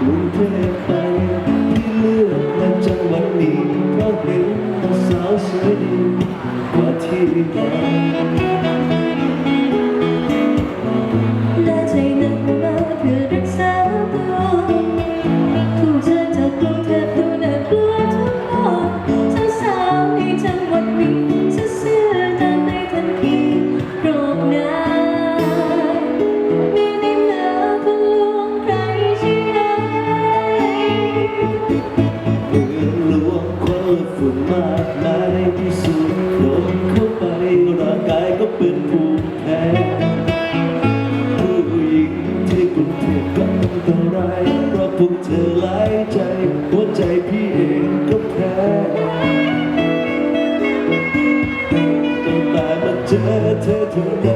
กรุงเทพไปที่เลือกมาจังวัดนี้เพราะเห็นสาวสวยกว่าที่บ้ากมายที่สุดโดนเข้าไปร่างกายก็เป็นภูมิแพ้ผู้หญิงที่คุณเธกันตรายเพราะพวกเธอหลายใจหัวใจพี่เองก็แพ้ตั้งแต่มาเจอเธอเธอ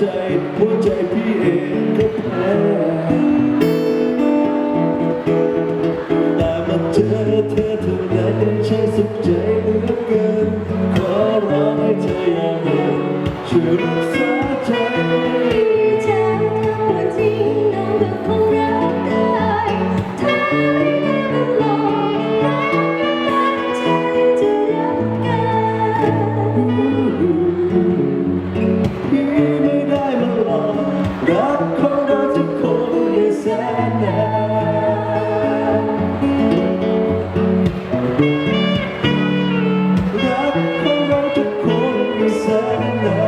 จหัวใจพี่เองก็แพ้แต่มาเจอเธอเท่านั้นฉันสุขใจเหลือเกินขอร้องให้เธออย่าเห็นช่วยรู้ sun